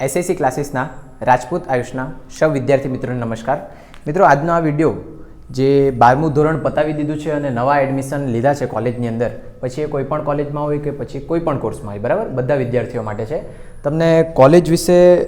SSC ક્લાસીસના Rajput આયુષના સૌ વિદ્યાર્થી મિત્રોને નમસ્કાર. મિત્રો, આજનો આ વીડિયો જે બારમું ધોરણ પતાવી દીધું છે અને નવા એડમિશન લીધા છે કોલેજની અંદર, પછી એ કોઈપણ કોલેજમાં હોય કે પછી કોઈપણ કોર્સમાં હોય, બરાબર? બધા વિદ્યાર્થીઓ માટે છે. તમને કોલેજ વિશે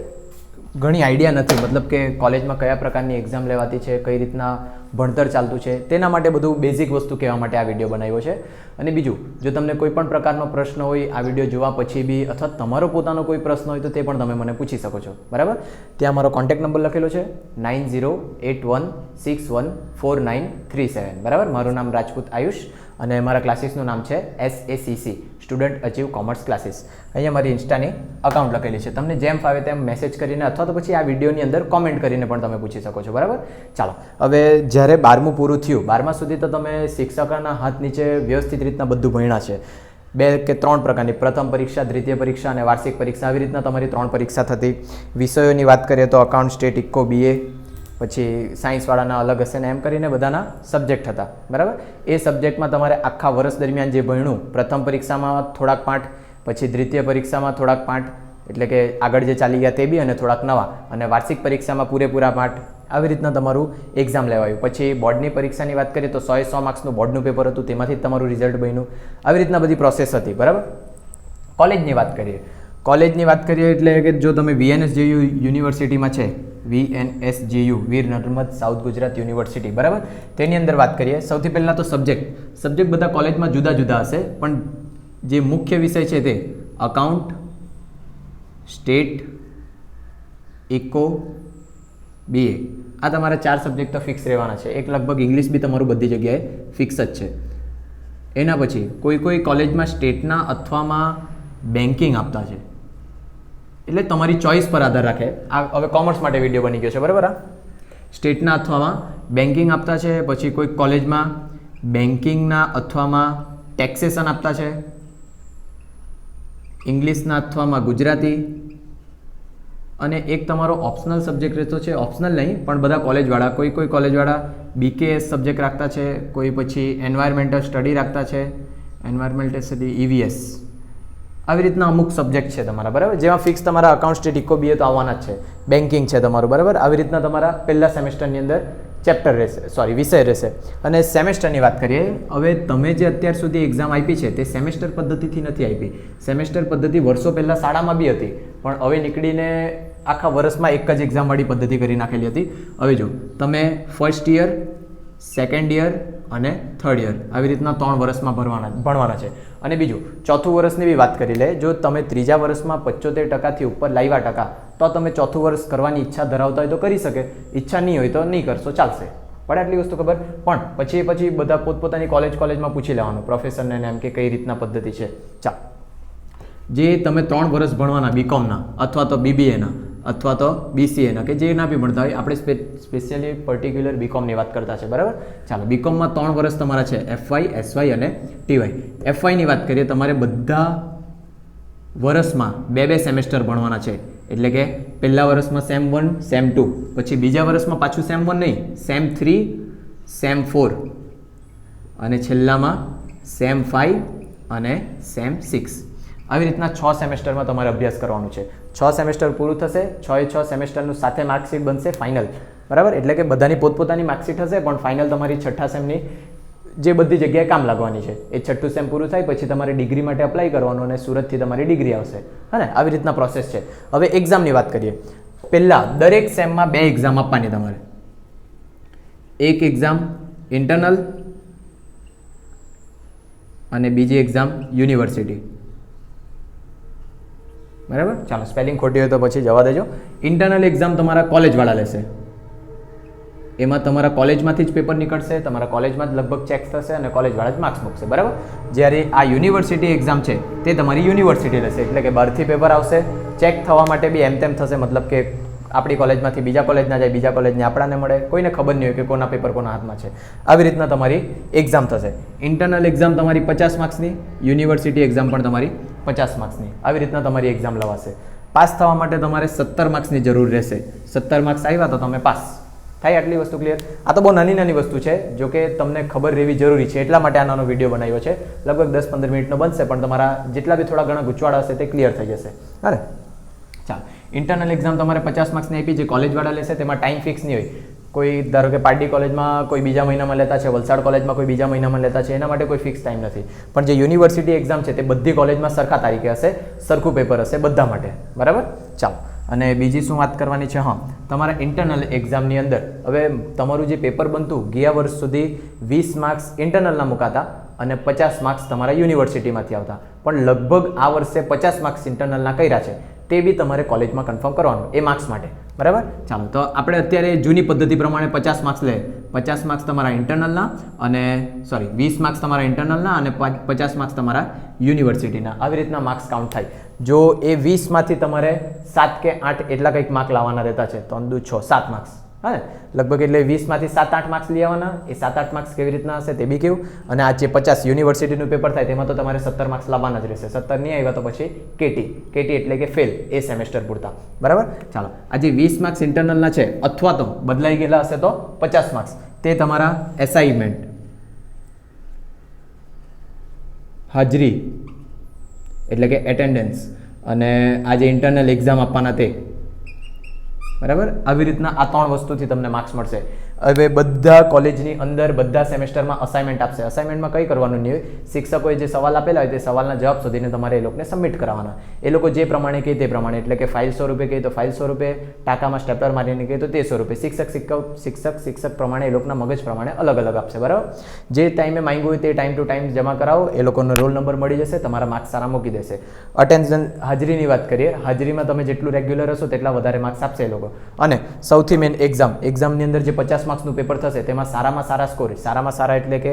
ઘણી આઈડિયા નથી. મતલબ કે કોલેજમાં કયા પ્રકારની એક્ઝામ લેવાતી છે, કઈ રીતના ભણતર ચાલતું છે, તેના માટે બધું બેઝિક વસ્તુ કહેવા માટે આ વીડિયો બનાવ્યો છે. અને બીજું, જો તમને કોઈ પણ પ્રકારનો પ્રશ્ન હોય, આ વીડિયો જોવા પછી બી અથવા તમારો પોતાનો કોઈ પ્રશ્ન હોય તો તે પણ તમે મને પૂછી શકો છો. બરાબર? ત્યાં મારો કોન્ટેક્ટ નંબર લખેલો છે nine zero eight one six one four nine three seven. બરાબર? મારું નામ રાજપૂત આયુષ અને મારા ક્લાસીસનું નામ છે S A student achieve commerce classes અહીંયા મારી ઇન્સ્ટાની અકાઉન્ટ લખેલી છે. તમને જેમ ફાવે તેમ મેસેજ કરીને અથવા તો પછી આ વિડીયોની અંદર કોમેન્ટ કરીને પણ તમે પૂછી શકો છો. બરાબર? ચાલો. હવે જ્યારે બારમું પૂરું થયું, બારમા સુધી તો તમે શિક્ષકોના હાથ નીચે વ્યવસ્થિત રીતના બધું ભણ્યા છે. બે કે ત્રણ પ્રકારની. પ્રથમ પરીક્ષા, દ્વિતીય પરીક્ષા અને વાર્ષિક પરીક્ષા. આવી રીતના તમારી ત્રણ પરીક્ષા થતી. વિષયોની વાત કરીએ તો અકાઉન્ટ સ્ટેટ ઇકો બીએ પછી સાયન્સવાળાના અલગ હશે ને એમ કરીને બધાના સબ્જેક્ટ હતા. બરાબર? એ સબ્જેક્ટમાં તમારે આખા વર્ષ દરમિયાન જે ભણ્યું, પ્રથમ પરીક્ષામાં થોડાક પાઠ, પછી દ્વિતીય પરીક્ષામાં થોડાક પાઠ, એટલે કે આગળ જે ચાલી ગયા તે બી અને થોડાક નવા. અને વાર્ષિક પરીક્ષામાં પૂરેપૂરા પાઠ, આવી રીતના તમારું એક્ઝામ લેવાયું. પછી બોર્ડની પરીક્ષાની વાત કરીએ તો સો સો માર્ક્સનું બોર્ડનું પેપર હતું, તેમાંથી તમારું રિઝલ્ટ બન્યું. આવી રીતના બધી પ્રોસેસ હતી, બરાબર? કોલેજની વાત કરીએ. કોલેજની વાત કરીએ એટલે કે જો તમે વીએનએસ જેવી યુનિવર્સિટીમાં છે VNS JU Veer Narmad south Gujarat university, બરાબર? તેની અંદર વાત કરીએ. સૌથી પહેલાં તો સબ્જેક્ટ. સબ્જેક્ટ બધા કોલેજમાં જુદા જુદા હશે, પણ જે મુખ્ય વિષય છે તે અકાઉન્ટ સ્ટેટ ઇકો બીએ આ તમારા ચાર સબ્જેક્ટ તો ફિક્સ રહેવાના છે. એક લગભગ ઇંગ્લિશ બી તમારું બધી જગ્યાએ ફિક્સ જ છે. એના પછી કોઈ કોઈ કોલેજમાં સ્ટેટના અથવામાં બેન્કિંગ આપતા છે. એટલે તમારી ચોઈસ પર આધાર રાખે. આ હવે કોમર્સ માટે વીડિયો બની ગયો છે, બરાબર આ? સ્ટેટના અથવામાં બેન્કિંગ આપતા છે, પછી કોઈ કોલેજમાં બેન્કિંગના અથવામાં ટેક્સેશન આપતા છે. ઇંગ્લિશના અથવામાં ગુજરાતી. અને એક તમારો ઓપ્શનલ સબ્જેક્ટ રહેતો છે ઓપ્શનલ નહીં, પણ બધા કોલેજવાળા કોઈ કોઈ કોલેજવાળા બીકેએસ સબ્જેક્ટ રાખતા છે, કોઈ પછી એન્વાયરમેન્ટલ સ્ટડી રાખતા છે એન્વાયરમેન્ટલ સ્ટડી ઈવીએસ આવી રીતના અમુક સબ્જેક્ટ છે તમારા, બરાબર? જેમાં ફિક્સ તમારા અકાઉન્ટ સ્ટેટ ઇકો બીએ તો આવવાના જ છે. બેન્કિંગ છે તમારું, બરાબર? આવી રીતના તમારા પહેલા સેમેસ્ટરની અંદર ચેપ્ટર રહેશે સોરી વિષય રહેશે. અને સેમેસ્ટરની વાત કરીએ, હવે તમે જે અત્યાર સુધી એક્ઝામ આપી છે, તે સેમેસ્ટર પદ્ધતિથી નથી આપી. સેમેસ્ટર પદ્ધતિ વર્ષો પહેલાં શાળામાં બી હતી, પણ હવે નીકળીને આખા વર્ષમાં એક જ એક્ઝામવાળી પદ્ધતિ કરી નાખેલી હતી. હવે જો, તમે ફર્સ્ટ યર સેકન્ડ યર અને થર્ડ યર આવી રીતના ત્રણ વર્ષમાં ભરવાના, ભણવાના છે. અને બીજું, ચોથું વર્ષની બી વાત કરી લે, જો તમે ત્રીજા વર્ષમાં પચોતેર ટકાથી ઉપર લાવ્યા ટકા, તો તમે ચોથું વર્ષ કરવાની ઈચ્છા ધરાવતા હોય તો કરી શકે, ઈચ્છા નહીં હોય તો નહીં કરશો, ચાલશે. પણ આટલી વસ્તુ ખબર? પણ પછી પછી બધા પોતપોતાની કોલેજ કોલેજમાં પૂછી લેવાનું પ્રોફેસરને એમ કે કઈ રીતના પદ્ધતિ છે. ચાલ. જે તમે ત્રણ વર્ષ ભણવાના બીકોમના અથવા તો બીબીએના અથવા તો બીસીએના કે જે ના બી ભણતા હોય. આપણે સ્પેશિયલી પર્ટિક્યુલર બીકોમની વાત કરતા છે, બરાબર? ચાલો બીકોમમાં ત્રણ વર્ષ તમારા છે એફવાય એસવાય અને ટીવાય એફવાયની વાત કરીએ, તમારે બધા વર્ષમાં બે બે સેમેસ્ટર ભણવાના છે. એટલે કે પહેલા વર્ષમાં સેમ વન સેમ ટુ પછી બીજા વર્ષમાં પાછું સેમ વન નહીં સેમ થ્રી સેમ ફોર અને છેલ્લામાં સેમ ફાઇવ અને સેમ સિક્સ આવી રીતના છ સેમેસ્ટરમાં તમારે અભ્યાસ કરવાનો છે. છ સેમેસ્ટર પૂરું થશે, છ એ છ સેમેસ્ટરનું સાથે માર્કશીટ બનશે ફાઇનલ. બરાબર? એટલે કે બધાની પોતપોતાની માર્કશીટ હશે, પણ ફાઇનલ તમારી છઠ્ઠા સેમની જે બધી જગ્યાએ કામ લાગવાની છે, એ છઠ્ઠું સેમ પૂરું થાય, પછી તમારે ડિગ્રી માટે અપ્લાય કરવાનું અને સુરતથી તમારી ડિગ્રી આવશે. હા આવી રીતના પ્રોસેસ છે. હવે એક્ઝામની વાત કરીએ. પહેલાં દરેક સેમમાં બે એક્ઝામ આપવાની તમારે. એક એક્ઝામ ઇન્ટરનલ અને બીજી એક્ઝામ યુનિવર્સિટી બરાબર? ચાલો સ્પેલિંગ ખોટી હોય તો પછી જવા દેજો. ઇન્ટરનલ એક્ઝામ તમારા કોલેજવાળા લેશે. એમાં તમારા કોલેજમાંથી જ પેપર નીકળશે, તમારા કોલેજમાં જ લગભગ ચેક થશે અને કોલેજવાળા જ માર્ક્સ મૂકશે, બરાબર? જ્યારે આ યુનિવર્સિટી એક્ઝામ છે, તે તમારી યુનિવર્સિટી લેશે, એટલે કે બહારથી પેપર આવશે. ચેક થવા માટે બી એમ તેમ થશે, મતલબ કે આપણી કોલેજમાંથી બીજા કોલેજના જાય, બીજા કોલેજને આપણાને મળે. કોઈને ખબર નહીં હોય કે કોના પેપર કોના હાથમાં છે. આવી રીતના તમારી એક્ઝામ થશે. ઇન્ટરનલ એક્ઝામ તમારી પચાસ માર્ક્સની યુનિવર્સિટી એક્ઝામ પણ તમારી પચાસ માર્ક્સની. આવી રીતના તમારી એક્ઝામ લવાશે. પાસ થવા માટે તમારે સત્તર માર્ક્સની જરૂર રહેશે. સત્તર માર્ક્સ આવ્યા તો તમે પાસ. થાય આટલી વસ્તુ ક્લિયર આ તો બહુ નાની નાની વસ્તુ છે, જો કે તમને ખબર રહેવી જરૂરી છે. એટલા માટે આ નાનો વીડિયો બનાવ્યો છે. લગભગ દસ પંદર મિનિટનો બનશે, પણ તમારા જેટલા બી થોડા ઘણા ગૂંચવાડા હશે તે ક્લિયર થઈ જશે. અરે ચાલ. ઇન્ટરનલ એક્ઝામ તમારે પચાસ માર્ક્સની આપી જે કોલેજવાળા લેશે, તેમાં ટાઈમ ફિક્સ નહીં હોય. કોઈ, ધારો કે પાર્ટી કોલેજમાં કોઈ બીજા મહિનામાં લેતા છે, વલસાડ કોલેજમાં કોઈ બીજા મહિનામાં લેતા છે, એના માટે કોઈ ફિક્સ ટાઈમ નથી. પણ જે યુનિવર્સિટી એક્ઝામ છે તે બધી કોલેજમાં સરખા તારીખે હશે, સરખું પેપર હશે બધા માટે. બરાબર? ચાલો. અને બીજી શું વાત કરવાની છે? હા, તમારા ઇન્ટરનલ એક્ઝામની અંદર, હવે તમારું જે પેપર બનતું, ગયા વર્ષ સુધી વીસ માર્ક્સ ઇન્ટરનલના મુકાતા અને પચાસ માર્ક્સ તમારા યુનિવર્સિટીમાંથી આવતા. પણ લગભગ આ વર્ષે પચાસ માર્ક્સ ઇન્ટરનલના કર્યા છે. તે બી તમારે કોલેજમાં કન્ફર્મ કરવાનું એ માર્ક્સ માટે. બરાબર? ચાલો તો આપણે અત્યારે જૂની પદ્ધતિ પ્રમાણે પચાસ માર્ક્સ લે. પચાસ માર્ક્સ તમારા ઇન્ટરનલના અને સોરી વીસ માર્ક્સ તમારા ઇન્ટરનલના અને પાંચ- પચાસ માર્ક્સ તમારા યુનિવર્સિટીના આવી રીતના માર્ક્સ કાઉન્ટ થાય. જો એ વીસમાંથી તમારે સાત કે આઠ એટલા કંઈક માર્ક લાવવાના રહેતા છે તો અંદુ છ સાત માર્ક્સ હા લગભગ એટલે વીસમાંથી સાત આઠ માર્ક્સ લઈ આવવાના. એ સાત આઠ માર્ક્સ કેવી રીતના હશે તે બી કેવું. અને આ જે પચાસ યુનિવર્સિટીનું પેપર થાય તેમાં તો તમારે સત્તર માર્ક્સ લાવવાના જ રહેશે. સત્તર નહીં આવ્યા તો પછી કેટી કેટી એટલે કે ફેલ એ સેમેસ્ટર પૂરતા. બરાબર? ચાલો. આ જે વીસ માર્ક્સ ઇન્ટરનલના છે, અથવા તો બદલાઈ ગયેલા હશે તો પચાસ માર્ક્સ તે તમારા એસાઇનમેન્ટ હાજરી. એટલે કે એટેન્ડન્સ અને આ જે ઇન્ટરનલ એક્ઝામ આપવાના તે બરાબર? આવી રીતના આ ત્રણ વસ્તુથી તમને માર્ક્સ મળશે. હવે બધા કોલેજની અંદર બધા સેમેસ્ટરમાં અસાઇનમેન્ટ આપશે. અસાઇનમેન્ટમાં કંઈ કરવાનું નહીં હોય. શિક્ષકોએ જે સવાલ આપેલા હોય તે સવાલના જવાબ શોધીને તમારે એ લોકોને સબમિટ કરાવવાના એ લોકો જે પ્રમાણે કહે તે પ્રમાણે. એટલે કે ફાઇલ સ્વરૂપે કહે તો ફાઇલ સ્વરૂપે, ટાંકામાં સ્ટેપલર મારીને કહે તો તે સ્વરૂપે. શિક્ષક શિક્ષક શિક્ષક શિક્ષક પ્રમાણે એ લોકોના મગજ પ્રમાણે અલગ અલગ આપશે. બરાબર? જે ટાઈમે માંગ્યું હોય તે ટાઈમ ટુ ટાઈમ જમા કરાવો. એ લોકોનો રોલ નંબર મળી જશે. તમારા માર્ક્સ સારા મૂકી દેશે. અટેન્શન હાજરીની વાત કરીએ. હાજરીમાં તમે જેટલું રેગ્યુલર હશો તેટલા વધારે માર્ક્સ આપશે એ લોકો. અને સૌથી મેઇન એક્ઝામ એક્ઝામની અંદર જે પચાસ માર્ક્સનું પેપર થશે, તેમાં સારામાં સારા સ્કોર સારામાં સારા એટલે કે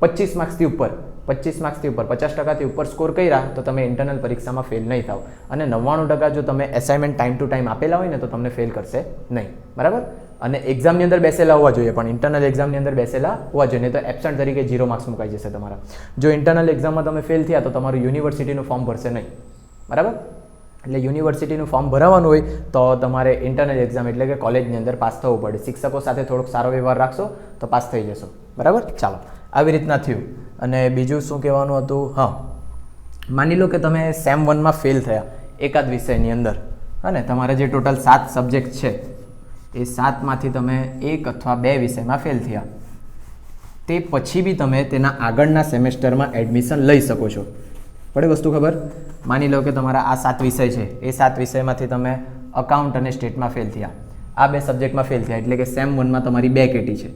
પચીસ માર્ક્સથી ઉપર, પચીસ માર્ક્સથી ઉપર, પચાસ ટકાથી ઉપર સ્કોર કર્યા તો તમે ઇન્ટરનલ પરીક્ષામાં ફેલ નહીં થાવ. અને નવ્વાણું ટકા જો તમે એસાઇનમેન્ટ ટાઈમ ટુ ટાઈમ આપેલા હોય ને, તો તમને ફેલ કરશે નહીં. બરાબર? અને એક્ઝામની અંદર બેસેલા હોવા જોઈએ, પણ ઇન્ટરનલ એક્ઝામની અંદર બેસેલા હોવા જોઈએ તો એબસન્ટ તરીકે ઝીરો માર્ક્સ મુકાઈ જશે તમારા. જો ઇન્ટરનલ એક્ઝામમાં તમે ફેલ થયા, તો તમારું યુનિવર્સિટીનું ફોર્મ ભરશે નહીં. બરાબર? એટલે યુનિવર્સિટીનું ફોર્મ ભરાવાનું હોય તો તમારે ઇન્ટરનલ એક્ઝામ એટલે કે કોલેજની અંદર પાસ થવું પડે. શિક્ષકો સાથે થોડોક સારો વ્યવહાર રાખશો તો પાસ થઈ જશો. બરાબર? ચાલો. આવી રીતના થયું. અને બીજું શું કહેવાનું હતું? હા. માની લો કે તમે સેમ વનમાં ફેલ થયા એકાદ વિષયની અંદર. અને તમારા જે ટોટલ સાત સબ્જેક્ટ છે, એ સાતમાંથી તમે એક અથવા બે વિષયમાં ફેલ થયા. તે પછી બી તમે તેના આગળના સેમેસ્ટરમાં એડમિશન લઈ શકો છો. પડે વસ્તુ ખબર? માની લો કે તમારા આ સાત વિષય છે. એ સાત વિષયમાંથી તમે અકાઉન્ટ અને સ્ટેટમાં ફેલ થયા. આ બે સબ્જેક્ટમાં ફેલ થયા, એટલે કે સેમ વનમાં તમારી બે કેટી છે.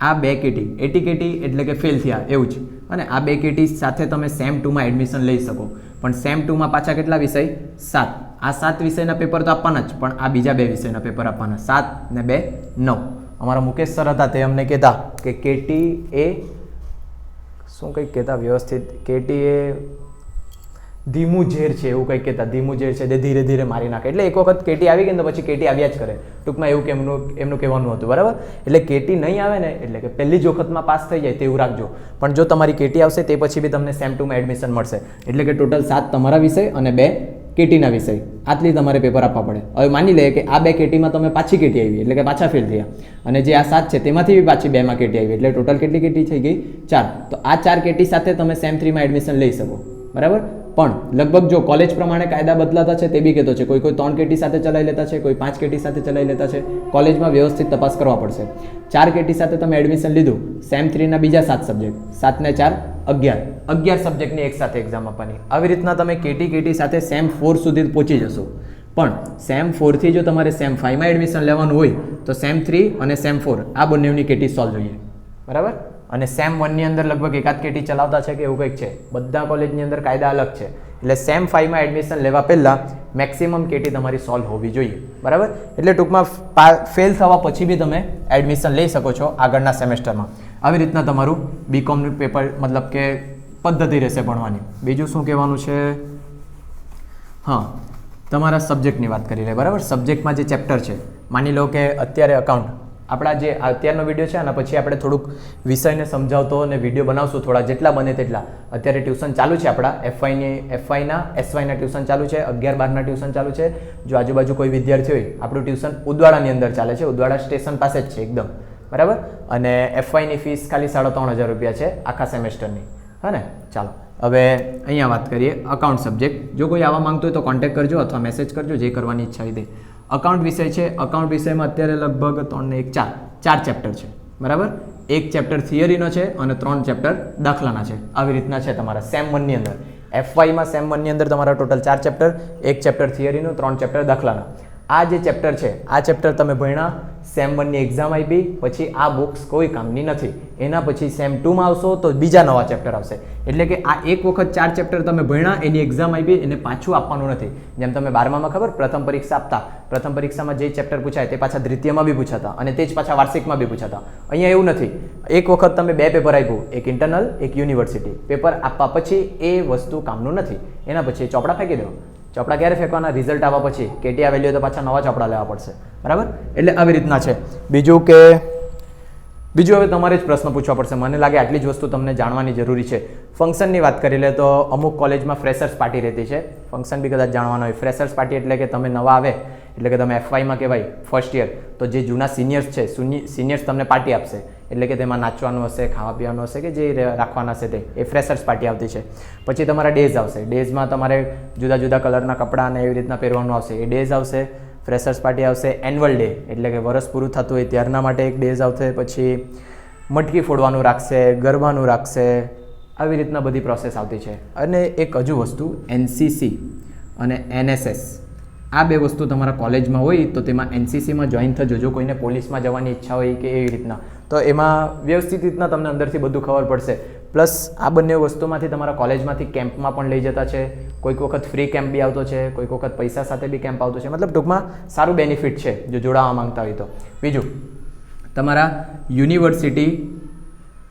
આ બે કેટી એટી કેટી એટલે કે ફેલ થયા, એવું જ. અને આ બે કેટી સાથે તમે સેમ ટુમાં એડમિશન લઈ શકો. પણ સેમ ટુમાં પાછા કેટલા વિષય? સાત. આ સાત વિષયના પેપર તો આપવાના જ, પણ આ બીજા બે વિષયના પેપર આપવાના. સાત ને બે, નવ. અમારા મુકેશ સર હતા, તે અમને કહેતા કે કેટી એ શું કંઈક કહેતા, વ્યવસ્થિત. કેટી એ ધીમું ઝેર છે એવું કંઈક કહેતા, ધીમું ઝેર છે તે ધીરે ધીરે મારી નાખે. એટલે એક વખત કેટી આવી ગઈ ને પછી કેટી આવ્યા જ કરે. ટૂંકમાં એવું કે એમનું એમનું કહેવાનું હતું, બરાબર? એટલે કેટી નહીં આવે ને, એટલે કે પહેલી જ વખતમાં પાસ થઈ જાય તેવું રાખજો. પણ જો તમારી કેટી આવશે, તે પછી બી તમને સેમ ટુમાં એડમિશન મળશે. એટલે કે ટોટલ સાત તમારા વિષય અને બે કેટીના વિષય. આટલી તમારે પેપર આપવા પડે. હવે માની લઈએ કે આ બે કેટીમાં તમે પાછી કેટી આવી, એટલે કે પાછા ફેલ થયા. અને જે આ સાત છે, તેમાંથી બી પાછી બેમાં કેટી આવી. એટલે ટોટલ કેટલી કેટી થઈ ગઈ? ચાર. તો આ ચાર કેટી સાથે તમે સેમ થ્રીમાં એડમિશન લઈ શકો. બરાબર? પણ લગભગ જો કોલેજ પ્રમાણે કાયદા બદલાતા છે, તે બી કહેતો છે. કોઈ કોઈ ત્રણ કેટી સાથે ચલાવી લેતા છે, કોઈ પાંચ કેટી સાથે ચલાવી લેતા છે. કોલેજમાં વ્યવસ્થિત તપાસ કરવા પડશે. ચાર કેટી સાથે તમે એડમિશન લીધું સેમ થ્રીના બીજા સાત સબ્જેક્ટ સાતને ચાર અગિયાર. અગિયાર સબ્જેક્ટની એક સાથે એક્ઝામ આપવાની. આવી રીતના તમે કેટી કેટી સાથે સેમ ફોર સુધી પહોંચી જશો. પણ સેમ ફોરથી જો તમારે સેમ ફાઇવમાં એડમિશન લેવાનું હોય, તો સેમ થ્રી અને સેમ ફોર આ બંનેની કેટી સોલ્વ જોઈએ. બરાબર? અને સેમ વનની અંદર લગભગ એકાદ કેટી ચલાવતા છે કે એવું કંઈક છે? બધા કોલેજની અંદર કાયદા અલગ છે. એટલે સેમ ફાઈવમાં એડમિશન લેવા પહેલાં મેક્સિમમ કેટી તમારી સોલ્વ હોવી જોઈએ. બરાબર? એટલે ટૂંકમાં ફેલ થવા પછી બી તમે એડમિશન લઈ શકો છો આગળના સેમેસ્ટરમાં આવી રીતના તમારું બીકોમનું પેપર મતલબ કે પદ્ધતિ રહેશે ભણવાની. બીજું શું કહેવાનું છે? હા, તમારા સબ્જેક્ટની વાત કરી લે. બરાબર? સબ્જેક્ટમાં જે ચેપ્ટર છે, માની લો કે અત્યારે અકાઉન્ટ આપણા જે અત્યારનો વીડિયો છે આના પછી આપણે થોડુંક વિષયને સમજાવતો અને વીડિયો બનાવશું, થોડા જેટલા બને તેટલા. અત્યારે ટ્યુશન ચાલુ છે આપણા. એફઆઈની એફઆઈના એસવાયના ટ્યુશન ચાલુ છે. અગિયાર બારના ટ્યુશન ચાલુ છે. જો આજુબાજુ કોઈ વિદ્યાર્થી હોય, આપણું ટ્યુશન ઉદવાડાની અંદર ચાલે છે. ઉદવાડા સ્ટેશન પાસે જ છે એકદમ. બરાબર? અને એફઆઈની ફીસ ખાલી સાડા ત્રણ હજાર રૂપિયા છે આખા સેમેસ્ટરની. હા ને? ચાલો. હવે અહીંયા વાત કરીએ અકાઉન્ટ સબ્જેક્ટ જો કોઈ આવવા માંગતું હોય તો કોન્ટેક્ટ કરજો અથવા મેસેજ કરજો, જે કરવાની ઈચ્છા હોય અકાઉન્ટ વિષય છે. અકાઉન્ટ વિષયમાં અત્યારે લગભગ ત્રણને એક, ચાર. ચાર ચેપ્ટર છે. બરાબર? એક ચેપ્ટર થિયરીનો છે અને ત્રણ ચેપ્ટર દાખલાના છે. આવી રીતના છે તમારા સેમ વનની અંદર. એફવાયમાં સેમ વનની અંદર તમારા ટોટલ ચાર ચેપ્ટર એક ચેપ્ટર થિયરીનું ત્રણ ચેપ્ટર દાખલાના. આ જે ચેપ્ટર છે, આ ચેપ્ટર તમે ભણ્યા સેમ વનની એક્ઝામ આપી, પછી આ બુક્સ કોઈ કામની નથી. એના પછી સેમ ટુમાં આવશો તો બીજા નવા ચેપ્ટર આવશે. એટલે કે આ એક વખત ચાર ચેપ્ટર તમે ભણ્યા, એની એક્ઝામ આપી, એને પાછું આપવાનું નથી. જેમ તમે બારમામાં ખબર, પ્રથમ પરીક્ષા આપતા. પ્રથમ પરીક્ષામાં જે ચેપ્ટર પૂછાય તે પાછા દ્વિતીયમાં બી પૂછાતા અને તે જ પાછા વાર્ષિકમાં બી પૂછાતા. અહીંયા એવું નથી. એક વખત તમે બે પેપર આપ્યું, એક ઇન્ટરનલ એક યુનિવર્સિટી પેપર આપવા પછી એ વસ્તુ કામનું નથી. એના પછી ચોપડા ફેંકી દો. ચોપડા ક્યારે ફેંકવાના? રિઝલ્ટ આવવા પછી. કેટી આવેલી હોય તો પાછા નવા ચોપડા લેવા પડશે. બરાબર? એટલે આવી રીતના છે. બીજું કે, બીજું હવે તમારે જ પ્રશ્ન પૂછવા પડશે. મને લાગે આટલી જ વસ્તુ તમને જાણવાની જરૂરી છે. ફંક્શનની વાત કરી લે તો અમુક કોલેજમાં ફ્રેશર્સ પાર્ટી રહેતી છે. ફંક્શન બી કદાચ જાણવાનું હોય. ફ્રેશર્સ પાર્ટી એટલે કે તમે નવા આવે, એટલે કે તમે એફવાયમાં કહેવાય ફર્સ્ટ યર તો જે જૂના સિનિયર્સ છે સિનિયર્સ તમને પાર્ટી આપશે. એટલે કે તેમાં નાચવાનું હશે ખાવા પીવાનું હશે કે જે રાખવાના હશે તે. એ ફ્રેશર્સ પાર્ટી આવતી છે. પછી તમારા ડેઝ આવશે. ડેઝમાં તમારે જુદા જુદા કલરના કપડાં અને એવી રીતના પહેરવાનું આવશે. એ ડેઝ આવશે ફ્રેશર્સ પાર્ટી આવશે એન્યુઅલ ડે એટલે કે વરસ પૂરું થતું હોય ત્યારના માટે એક ડેઝ આવશે, પછી મટકી ફોડવાનું રાખશે, ગરબાનું રાખશે, આવી રીતના બધી પ્રોસેસ આવતી છે. અને એક હજુ વસ્તુ એનસીસી અને એનએસએસ આ બે વસ્તુ તમારા કોલેજમાં હોય તો તેમાં એનસીસીમાં જોઈન થજો. જો કોઈને પોલીસમાં જવાની ઈચ્છા હોય કે એવી રીતના. તો એમાં વ્યવસ્થિત રીતના તમને અંદરથી બધું ખબર પડશે. પ્લસ આ બંને વસ્તુમાંથી તમારા કોલેજમાંથી કેમ્પમાં પણ લઈ જતા છે. કોઈક વખત ફ્રી કેમ્પ બી આવતો છે, કોઈક વખત પૈસા સાથે બી કેમ્પ આવતો છે. મતલબ ટૂંકમાં સારું બેનિફિટ છે જો જોડાવા માંગતા હોય તો. બીજું, તમારા યુનિવર્સિટી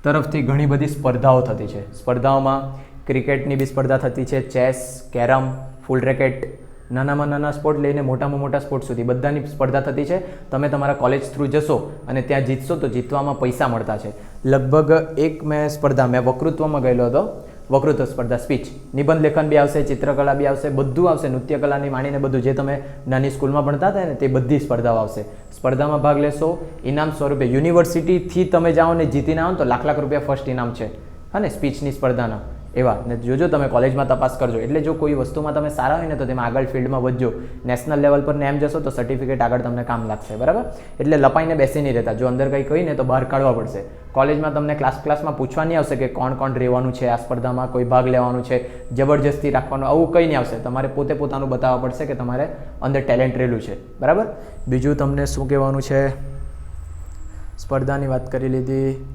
તરફથી ઘણી બધી સ્પર્ધાઓ થતી છે. સ્પર્ધાઓમાં ક્રિકેટની બી સ્પર્ધા થતી છે, ચેસ, કેરમ, ફૂલ રેકેટ નાનામાં નાના સ્પોર્ટ લઈને મોટામાં મોટા સ્પોર્ટ સુધી. બધાની સ્પર્ધા થતી છે. તમે તમારા કોલેજ થ્રુ જશો અને ત્યાં જીતશો તો જીતવામાં પૈસા મળતા છે. લગભગ એક મેં સ્પર્ધા, મેં વકૃત્વમાં ગયેલો હતો. વકૃત્વ સ્પર્ધા સ્પીચ નિબંધ લેખન બી આવશે, ચિત્રકલા બી આવશે, બધું આવશે. નૃત્યકલાની માણીને બધું જે તમે નાની સ્કૂલમાં ભણતા હતા ને તે બધી સ્પર્ધાઓ આવશે. સ્પર્ધામાં ભાગ લેશો. ઇનામ સ્વરૂપે યુનિવર્સિટીથી તમે જાઓ ને જીતીને આવો તો લાખ લાખ રૂપિયા ફર્સ્ટ ઇનામ છે. હા ને? સ્પીચની સ્પર્ધાના. એવા. ને જોજો તમે કોલેજમાં તપાસ કરજો. એટલે જો કોઈ વસ્તુમાં તમે સારા હોય ને તો તેમાં આગળ ફિલ્ડમાં વધજો. નેશનલ લેવલ પર એમ જશો તો સર્ટિફિકેટ આગળ તમને કામ લાગશે. બરાબર? એટલે લપાઈને બેસી નહીં રહેતા. જો અંદર કંઈ કહી ને તો બહાર કાઢવા પડશે. કોલેજમાં તમને ક્લાસ ક્લાસમાં પૂછવા નહીં આવશે કે કોણ કોણ રહેવાનું છે આ સ્પર્ધામાં, કોઈ ભાગ લેવાનું છે. જબરજસ્તી રાખવાનું, આવું કંઈ નહીં આવશે. તમારે પોતે પોતાનું બતાવવા પડશે કે તમારે અંદર ટેલેન્ટ રહેલું છે. બરાબર? બીજું તમને શું કહેવાનું છે? સ્પર્ધાની વાત કરી લીધી.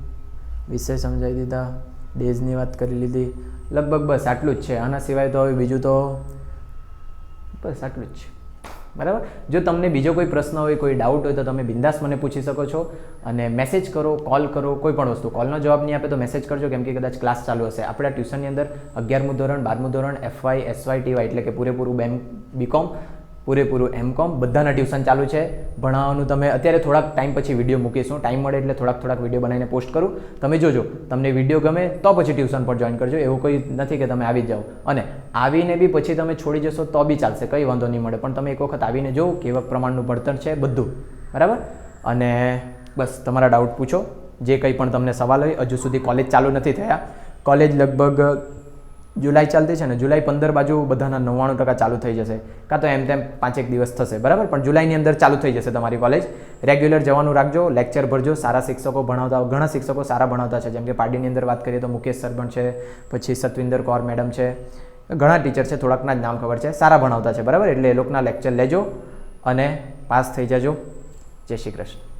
વિષય સમજાવી દીધા. ડેઝની વાત કરી લીધી. લગભગ બસ આટલું જ છે. આના સિવાય તો હવે બીજું તો બસ આટલું જ છે. બરાબર? જો તમને બીજો કોઈ પ્રશ્ન હોય, કોઈ ડાઉટ હોય, તો તમે બિંદાસ મને પૂછી શકો છો અને મેસેજ કરો કોલ કરો, કોઈ પણ વસ્તુ. કોલનો જવાબ નહીં આપે તો મેસેજ કરજો, કેમ કે કદાચ ક્લાસ ચાલુ હશે. આપણા ટ્યુશનની અંદર અગિયારમું ધોરણ, બારમું ધોરણ એફવાય એસવાય ટીવાય એટલે કે પૂરેપૂરું બેમ બીકોમ પૂરેપૂરું એમ કોમ. બધાના ટ્યુશન ચાલુ છે. ભણાવવાનું તમે અત્યારે થોડાક ટાઈમ પછી વીડિયો મૂકીશું. ટાઈમ મળે એટલે થોડાક થોડાક વીડિયો બનાવીને પોસ્ટ કરું. તમે જોજો, તમને વીડિયો ગમે તો પછી ટ્યુશન પર જોઈન કરજો. એવું કોઈ નથી કે તમે આવી જ જાઓ. અને આવીને બી પછી તમે છોડી જશો તો બી ચાલશે. કંઈ વાંધો નહીં મળે. પણ તમે એક વખત આવીને જોવો કેવા પ્રમાણનું ભણતર છે બધું. બરાબર? અને બસ તમારા ડાઉટ પૂછો. જે કંઈ પણ તમને સવાલ હોય, હજુ સુધી કોલેજ ચાલુ નથી થયા. કોલેજ લગભગ જુલાઈ ચાલતી છે ને, જુલાઈ પંદર બાજુ બધાના નવ્વાણું ટકા ચાલુ થઈ જશે. કાં તો એમ તેમ પાંચેક દિવસ થશે, બરાબર? પણ જુલાઈની અંદર ચાલુ થઈ જશે તમારી કોલેજ રેગ્યુલર જવાનું રાખજો લેક્ચર ભરજો, સારા શિક્ષકો ભણાવતા, ઘણા શિક્ષકો સારા ભણાવતા છે. જેમ કે પાર્ટીની અંદર વાત કરીએ તો મુકેશ સર પણ છે, પછી સતવિંદર કૌર મેડમ છે. ઘણા ટીચર છે, થોડાકના જ નામ ખબર છે. સારા ભણાવતા છે, બરાબર? એટલે એ લોકોના લેક્ચર લેજો અને પાસ થઈ જજો. જય શ્રી કૃષ્ણ.